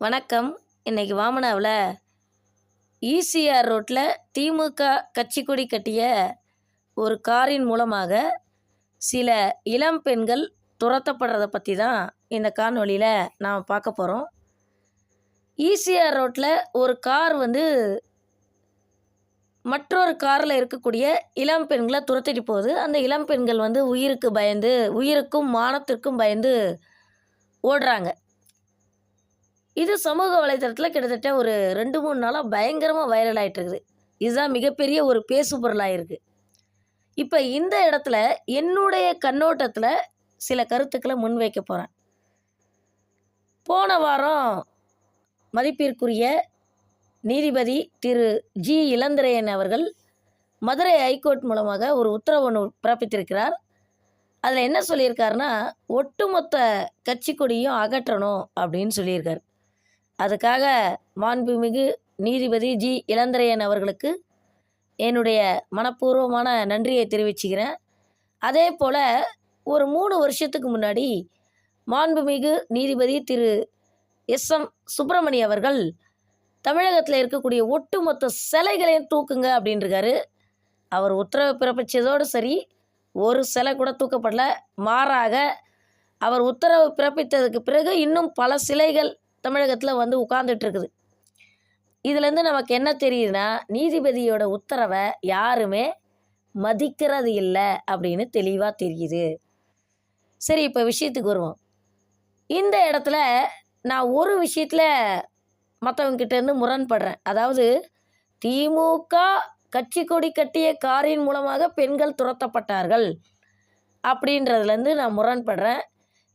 வணக்கம். இன்னைக்கு வாமனாவில் ஈசிஆர் ரோட்டில் திமுக கட்சி கொடி கட்டிய ஒரு காரின் மூலமாக சில இளம் பெண்கள் துரத்தப்படுறதை பற்றி தான் இந்த காணொலியில் நாம் பார்க்க போகிறோம் ஈசிஆர் ரோட்டில் ஒரு கார் வந்து மற்றொரு காரில் இருக்கக்கூடிய இளம் பெண்களை துரத்திட்டு போகுது. அந்த இளம் பெண்கள் வந்து உயிருக்கு பயந்து உயிருக்கும் மானத்திற்கும் பயந்து ஓடுறாங்க. இது சமூக வலைத்தளத்தில் கிட்டத்தட்ட ஒரு ரெண்டு மூணு நாளாக பயங்கரமாக வைரல் ஆகிட்டு இருக்குது இதுதான் மிகப்பெரிய ஒரு பேசு பொருளாக இருக்குது இப்போ இந்த இடத்துல என்னுடைய கண்ணோட்டத்தில் சில கருத்துக்களை முன்வைக்க போகிறேன் போன வாரம் மதிப்பிற்குரிய நீதிபதி திரு ஜி இளந்திரையன் அவர்கள் மதுரை ஹைகோர்ட் மூலமாக ஒரு உத்தரவு ஒன்று பிறப்பித்திருக்கிறார். அதில் என்ன சொல்லியிருக்காருன்னா ஒட்டுமொத்த கட்சி கொடியும் அகற்றணும் அப்படின்னு சொல்லியிருக்கார். அதுக்காக மாண்புமிகு நீதிபதி ஜி. இளந்திரையன் அவர்களுக்கு என்னுடைய மனப்பூர்வமான நன்றியை தெரிவிச்சுக்கிறேன். அதே போல் ஒரு மூணு வருஷத்துக்கு முன்னாடி மாண்புமிகு நீதிபதி திரு. எஸ். எம். சுப்பிரமணி அவர்கள் தமிழகத்தில் இருக்கக்கூடிய ஒட்டுமொத்த சிலைகளையும் தூக்குங்க அப்படின்ட்டுருக்காரு அவர் உத்தரவு பிறப்பித்ததோடு சரி ஒரு சிலை கூட தூக்கப்படல. மாறாக அவர் உத்தரவு பிறப்பித்ததுக்கு பிறகு இன்னும் பல சிலைகள் தமிழகத்தில் வந்து உட்காந்துட்ருக்குது இதுலேருந்து நமக்கு என்ன தெரியுதுன்னா நீதிபதியோட உத்தரவை யாருமே மதிக்கிறது இல்லை அப்படின்னு தெளிவாக தெரியுது. சரி இப்போ விஷயத்துக்கு வருவோம். இந்த இடத்துல நான் ஒரு விஷயத்தில் மற்றவங்க முரண்படுறேன். அதாவது திமுக கட்சி கொடி கட்டிய காரின் மூலமாக பெண்கள் துரத்தப்பட்டார்கள் அப்படின்றதுலேருந்து நான் முரண்படுறேன்.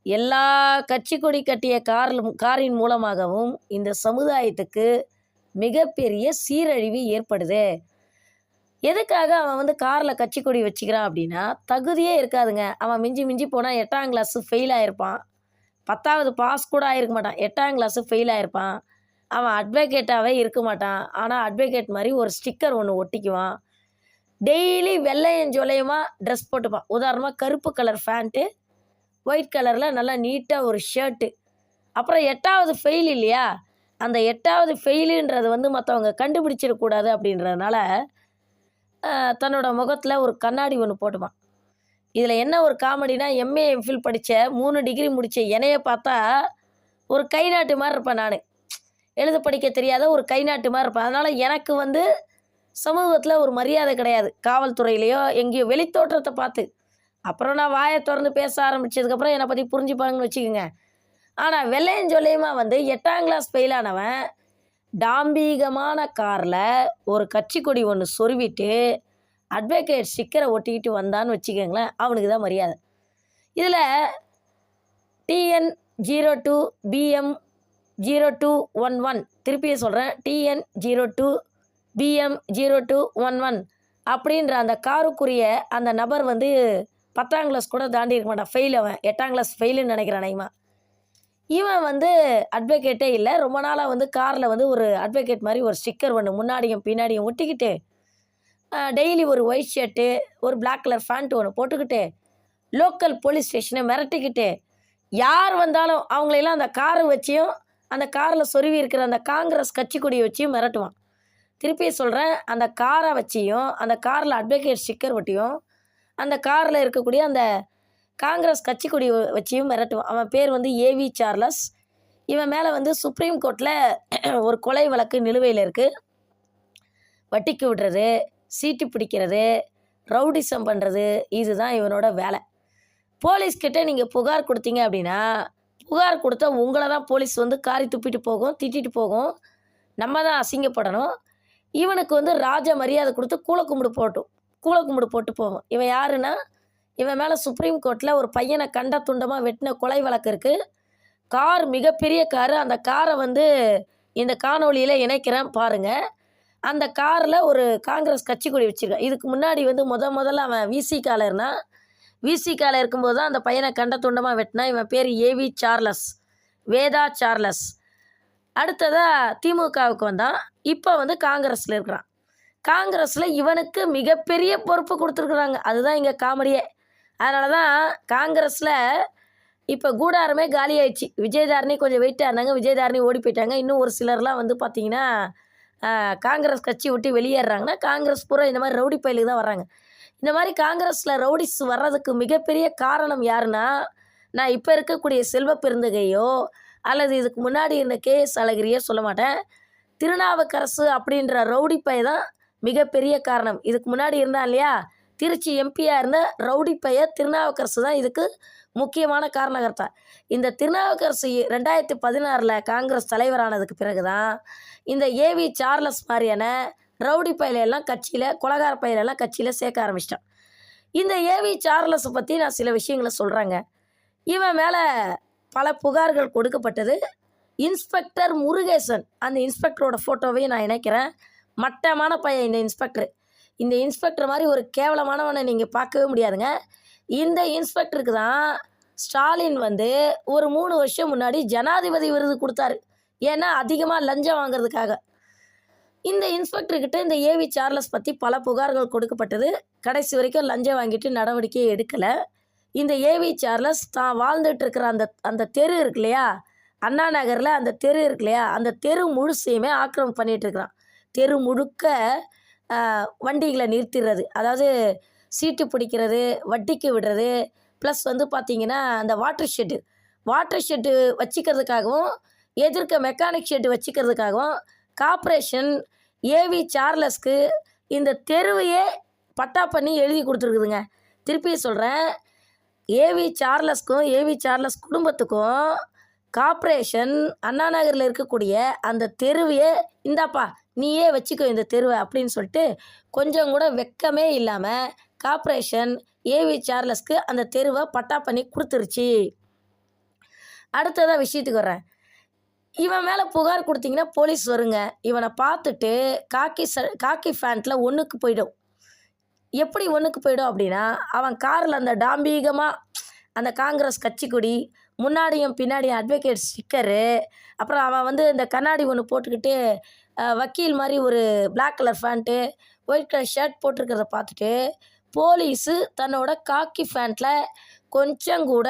எல்லா கட்சி கொடி கட்டிய கார் காரின் மூலமாகவும் இந்த சமுதாயத்துக்கு மிகப்பெரிய சீரழிவு ஏற்படுது. எதுக்காக அவன் வந்து காரில் கட்சி கொடி வச்சுக்கிறான் அப்படின்னா தகுதியே இருக்காதுங்க. அவன் மிஞ்சி மிஞ்சி போனால் எட்டாம் கிளாஸு ஃபெயில் ஆகிருப்பான் பத்தாவது பாஸ் கூட ஆகிருக்க மாட்டான். எட்டாம் கிளாஸு ஃபெயில் ஆகிருப்பான் அவன் அட்வொகேட்டாகவே இருக்க மாட்டான். ஆனால் அட்வொகேட் மாதிரி ஒரு ஸ்டிக்கர் ஒன்று ஒட்டிக்குவான். டெய்லி வெள்ளையும் ஜொலையுமா ட்ரெஸ் போட்டுப்பான். உதாரணமாக கருப்பு கலர் ஃபேண்ட்டு ஒயிட் கலரில் நல்லா நீட்டாக ஒரு ஷர்ட்டு அப்புறம் எட்டாவது ஃபெயில் இல்லையா? அந்த எட்டாவது ஃபெயிலுன்றது வந்து மற்றவங்க கண்டுபிடிச்சிடக்கூடாது அப்படின்றதுனால தன்னோட முகத்தில் ஒரு கண்ணாடி ஒன்று போட்டுவான் இதில் என்ன ஒரு காமெடினா எம்ஏ எம்ஃபில் படித்த மூணு டிகிரி முடித்த என்னைய பார்த்தா ஒரு கை நாட்டு மாதிரி இருப்பேன் நான். எழுத படிக்க தெரியாத ஒரு கை நாட்டு மாதிரி இருப்பேன். அதனால் எனக்கு வந்து சமூகத்தில் ஒரு மரியாதை கிடையாது. காவல்துறையிலையோ எங்கேயோ வெளித்தோற்றத்தை பார்த்து. அப்புறம் நான் வாயை திறந்து பேச ஆரம்பித்ததுக்கப்புறம் என்னை பற்றி புரிஞ்சுப்பாங்கன்னு வச்சுக்கோங்க. ஆனால் வெள்ளையும் சொல்லியுமா வந்து எட்டாம் கிளாஸ் ஃபெயிலானவன் டாம்பீகமான காரில் ஒரு கட்சி கொடி ஒன்று சொருவிட்டு அட்வொகேட் ஸ்டிக்கரை ஒட்டிக்கிட்டு வந்தான்னு வச்சுக்கோங்களேன் அவனுக்கு தான் மரியாதை. இதில் TN zero two PM zero two one one திருப்பியும் சொல்கிறேன் TN zero two PM zero two one one அப்படின்ற அந்த காருக்குரிய அந்த நபர் வந்து பத்தாம் கிளாஸ் கூட தாண்டி இருக்க மாட்டான். ஃபெயில் அவன். எட்டாம் கிளாஸ் ஃபெயிலுன்னு நினைக்கிறான் நைமா. இவன் வந்து அட்வொகேட்டே இல்லை. ரொம்ப நாளாக வந்து காரில் வந்து ஒரு அட்வொகேட் மாதிரி ஒரு ஸ்டிக்கர் ஒன்று முன்னாடியும் பின்னாடியும் ஒட்டிக்கிட்டு டெய்லி ஒரு ஒயிட் ஷர்ட்டு ஒரு பிளாக் கலர் ஃபேண்ட் ஒன்று போட்டுக்கிட்டு லோக்கல் போலீஸ் ஸ்டேஷனை மிரட்டிக்கிட்டு யார் வந்தாலும் அவங்களையெல்லாம் அந்த காரை வச்சியும் அந்த காரில் சொருவி இருக்கிற அந்த காங்கிரஸ் கட்சி கொடியை வச்சியும் மிரட்டுவான். திருப்பி சொல்கிறேன் அந்த காரை வச்சியும் அந்த காரில் அட்வொகேட் ஸ்டிக்கர் ஒட்டியும் அந்த காரில் இருக்கக்கூடிய அந்த காங்கிரஸ் கட்சி கொடி வச்சியும் மிரட்டுவான் அவன் பேர் வந்து ஏவி சார்லஸ். இவன் மேலே வந்து சுப்ரீம் கோர்ட்டில் ஒரு கொலை வழக்கு நிலுவையில் இருக்குது வட்டிக்கு விடுறது சீட்டு பிடிக்கிறது ரவுடிசம் பண்ணுறது இதுதான் இவனோட வேலை. போலீஸ்கிட்ட நீங்கள் புகார் கொடுத்தீங்க அப்படின்னா புகார் கொடுத்தா உங்களை தான் போலீஸ் வந்து காரி துப்பிட்டு போகும் திட்டிட்டு போகும். நம்ம தான் அசிங்கப்படணும். இவனுக்கு வந்து ராஜ மரியாதை கொடுத்து கூலக்கும்பிடு போட்டும். கூலக்கும்பிடு போட்டு போகும். இவன் யாருன்னா இவன் மேலே சுப்ரீம் கோர்ட்டில் ஒரு பையனை கண்ட துண்டமாக வெட்டின கொலை வழக்கு இருக்குது கார் மிகப்பெரிய காரு. அந்த காரை வந்து இந்த காணொளியில் இணைக்கிறேன் பாருங்கள் அந்த காரில் ஒரு காங்கிரஸ் கட்சி கொடி வச்சுருக்கான். இதுக்கு முன்னாடி வந்து முத முதல்ல அவன் விசிகால விசி விசிகால இருக்கும்போது தான் அந்த பையனை கண்ட துண்டமாக வெட்டினா இவன் பேர் ஏவி சார்லஸ் வேதா சார்லஸ் அடுத்ததாக திமுகவுக்கு வந்தான். இப்போ வந்து காங்கிரஸில் இருக்கிறான். காங்கிரஸில் இவனுக்கு மிகப்பெரிய பொறுப்பு கொடுத்துருக்குறாங்க. அதுதான் இங்கே காமெடியே. அதனால தான் காங்கிரஸில் இப்போ கூடாரமே காலி ஆயிடுச்சு விஜயதாரணி கொஞ்சம் வெயிட்டாக இருந்தாங்க விஜயதாரணி ஓடி போயிட்டாங்க. இன்னும் ஒரு சிலர்லாம் வந்து பார்த்தீங்கன்னா காங்கிரஸ் கட்சி விட்டு வெளியேறாங்கன்னா காங்கிரஸ் பூரா இந்த மாதிரி ரவுடி பயிலுக்கு தான் வர்றாங்க இந்த மாதிரி காங்கிரஸில் ரவுடிஸ் வர்றதுக்கு மிகப்பெரிய காரணம் யாருன்னா நான் இப்போ இருக்கக்கூடிய செல்வ பெருந்தகையோ அல்லது இதுக்கு முன்னாடி இருந்த கேஎஸ் அழகிரியோ சொல்ல மாட்டேன். திருநாவுக்கரசு அப்படின்ற ரவுடி பைய தான் மிகப்பெரிய காரணம். இதுக்கு முன்னாடி இருந்தான் இல்லையா? திருச்சி எம்பியாக இருந்த ரவுடி பைய திருநாவுக்கரசு தான் இதுக்கு முக்கியமான காரணகர்த்தா. இந்த திருநாவுக்கரசு ரெண்டாயிரத்தி பதினாறில் காங்கிரஸ் தலைவரானதுக்கு பிறகு தான் இந்த ஏவி சார்லஸ் மாதிரியான ரவுடி பயில கட்சியில் கொலகார பயிலெல்லாம் கட்சியில் சேர்க்க ஆரம்பிச்சிட்டான். இந்த ஏவி சார்லஸை பற்றி நான் சில விஷயங்களை சொல்கிறேங்க இவன் மேலே பல புகார்கள் கொடுக்கப்பட்டது. இன்ஸ்பெக்டர் முருகேசன் அந்த இன்ஸ்பெக்டரோட ஃபோட்டோவையும் நான் இணைக்கிறேன். மட்டமான பையன் இந்த இன்ஸ்பெக்டர். இந்த இன்ஸ்பெக்டர் மாதிரி ஒரு கேவலமானவனை நீங்கள் பார்க்கவே முடியாதுங்க. இந்த இன்ஸ்பெக்டருக்கு தான் ஸ்டாலின் வந்து ஒரு மூணு வருஷம் முன்னாடி ஜனாதிபதி விருது கொடுத்தாரு. ஏன்னா அதிகமாக லஞ்சம் வாங்குறதுக்காக. இந்த இன்ஸ்பெக்டர்கிட்ட இந்த ஏவி சார்லஸ் பற்றி பல புகார்கள் கொடுக்கப்பட்டது. கடைசி வரைக்கும் லஞ்சம் வாங்கிட்டு நடவடிக்கை எடுக்கலை. இந்த ஏவி சார்லஸ் தான் வாழ்ந்துட்டு இருக்கிற அந்த அந்த தெரு இருக்கு இல்லையா? அண்ணா நகரில் அந்த தெரு இருக்கு இல்லையா? அந்த தெரு முழுசையுமே ஆக்கிரமிப்பு பண்ணிகிட்டு இருக்கிறான். தெரு முழுக்க வண்டிகளை நிறுத்திடுறது. அதாவது சீட்டு பிடிக்கிறது வட்டிக்கு விடுறது ப்ளஸ் வந்து பார்த்திங்கன்னா அந்த வாட்டர் ஷெட்டு வாட்டர் ஷெட்டு வச்சுக்கிறதுக்காகவும் எதிர்க்க மெக்கானிக் ஷெட்டு வச்சுக்கிறதுக்காகவும் கார்ப்பரேஷன் ஏவி சார்லஸ்க்கு இந்த தெருவையே பட்டா பண்ணி எழுதி கொடுத்துருக்குதுங்க. திருப்பி சொல்கிறேன் ஏவி சார்லஸ்க்கும் ஏவி சார்லஸ் குடும்பத்துக்கும் கார்ப்பரேஷன் அண்ணா நகரில் இருக்கக்கூடிய அந்த தெருவையே இந்தாப்பா நீயே வச்சுக்கோ இந்த தெருவை அப்படின்னு சொல்லிட்டு கொஞ்சம் கூட வெக்கமே இல்லாமல் கார்ப்பரேஷன் ஏவி சார்லஸ்க்கு அந்த தெருவை பட்டா பண்ணி கொடுத்துருச்சு. அடுத்ததாக விஷயத்துக்கு வர்றேன். இவன் மேலே புகார் கொடுத்தீங்கன்னா போலீஸ் வருங்க. இவனை பார்த்துட்டு காக்கி ச காக்கி ஃபேண்ட்டில் ஒன்றுக்கு போயிடும். எப்படி ஒன்றுக்கு போயிடும் அப்படின்னா அவன் காரில் அந்த டாம்பீகமாக அந்த காங்கிரஸ் கட்சி கொடி முன்னாடியும் பின்னாடியும் அட்வொகேட் ஸ்டிக்கரு அப்புறம் அவன் வந்து இந்த கண்ணாடி ஒன்று போட்டுக்கிட்டு வக்கீல் மாதிரி ஒரு black colour pant white colour shirt போட்டிருக்கிறத பார்த்துட்டு போலீஸு தன்னோட காக்கி ஃபேண்ட்டில் கொஞ்சம் கூட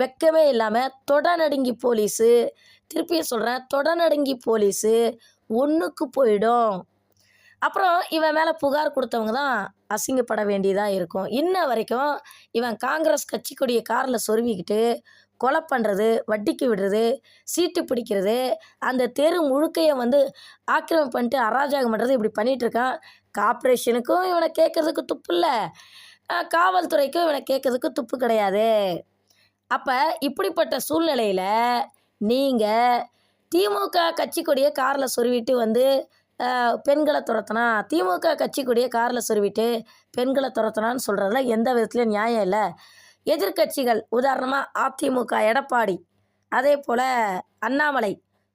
வெக்கமே இல்லாமல் தொடநடுங்கி போலீஸு திருப்பியும் சொல்கிறேன் தொடநடுங்கி போலீஸு ஒன்றுக்கு போயிடும். அப்புறம் இவன் மேலே புகார் கொடுத்தவங்க தான் அசிங்கப்பட வேண்டியதாக இருக்கும். இன்ன வரைக்கும் இவன் காங்கிரஸ் கட்சி கொடிய காரில் சொருவிக்கிட்டு கொலை பண்ணுறது வட்டிக்கு விடுறது சீட்டு பிடிக்கிறது அந்த தெரு முழுக்கையை வந்து ஆக்கிரமம் பண்ணிட்டு அராஜகம் பண்ணுறது இப்படி பண்ணிகிட்டு இருக்கான். கார்ப்பரேஷனுக்கும் இவனை கேட்குறதுக்கு துப்பு இல்லை. காவல்துறைக்கும் இவனை கேட்கறதுக்கு துப்பு கிடையாது. அப்போ இப்படிப்பட்ட சூழ்நிலையில் நீங்கள் திமுக கட்சி கொடியை காரில் சொருவிட்டு வந்து பெண்களை துரத்துனா திமுக கட்சி கொடியை காரில் சொருவிட்டு பெண்களை துரத்துனான்னு சொல்கிறதுல எந்த விதத்துலையும் நியாயம் இல்லை. எதிர்க்கட்சிகள் உதாரணமாக அதிமுக எடப்பாடி அதே போல் அண்ணாமலை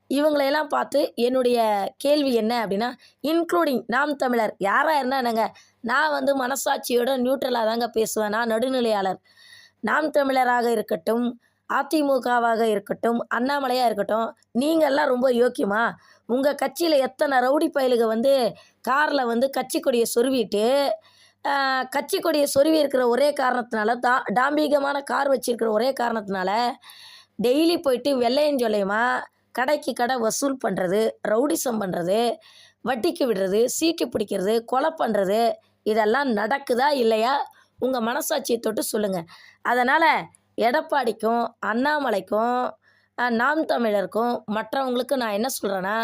இவங்களையெல்லாம் பார்த்து என்னுடைய கேள்வி என்ன அப்படின்னா இன்க்ளூடிங் நாம் தமிழர் யாராக இருந்தால் என்னங்க? நான் வந்து மனசாட்சியோட நியூட்ரலாக தாங்க பேசுவேன். நான் நடுநிலையாளர். நாம் தமிழராக இருக்கட்டும் அதிமுகவாக இருக்கட்டும் அண்ணாமலையாக இருக்கட்டும் நீங்கள்லாம் ரொம்ப யோக்கியமா? உங்கள் கட்சியில் எத்தனை ரவுடி பயலுக வந்து காரில் வந்து கட்சி கொடியை சொருவிட்டு கட்சி கொடியை சொருவி இருக்கிற ஒரே காரணத்தினால தா டாம்பீகமான கார் வச்சிருக்கிற ஒரே காரணத்தினால டெய்லி போயிட்டு வெள்ளையன் சொல்லையுமா கடைக்கு கடை வசூல் பண்ணுறது ரவுடிசம் பண்ணுறது வட்டிக்கு விடுறது சீட்டு பிடிக்கிறது கொலை பண்ணுறது இதெல்லாம் நடக்குதா இல்லையா? உங்கள் மனசாட்சியை தொட்டு சொல்லுங்கள் அதனால் எடப்பாடிக்கும் அண்ணாமலைக்கும் நாம் தமிழருக்கும் மற்றவங்களுக்கு நான் என்ன சொல்கிறேன்னா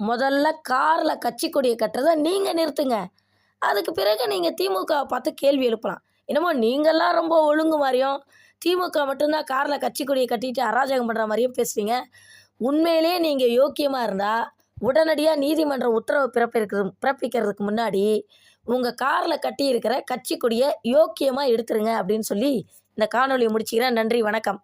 முதல்ல காரில் கட்சி கொடியை கட்டுறதை நீங்கள் நிறுத்துங்க. அதுக்கு பிறகு நீங்கள் திமுகவை பார்த்து கேள்வி எழுப்பலாம். என்னமோ நீங்கள்லாம் ரொம்ப ஒழுங்கு மாதிரியும் திமுக மட்டும்தான் காரில் கட்சி கொடியை கட்டிட்டு அராஜகம் பண்ணுற மாதிரியும் பேசுவீங்க உண்மையிலே நீங்கள் யோக்கியமாக இருந்தால் உடனடியாக நீதிமன்ற உத்தரவு பிறப்பிக்கிறது பிறப்பிக்கிறதுக்கு முன்னாடி உங்கள் காரில் கட்டியிருக்கிற கட்சி கொடியை யோக்கியமாக எடுத்துருங்க அப்படின்னு சொல்லி இந்த காணொலியை முடிச்சுக்கிறேன். நன்றி வணக்கம்.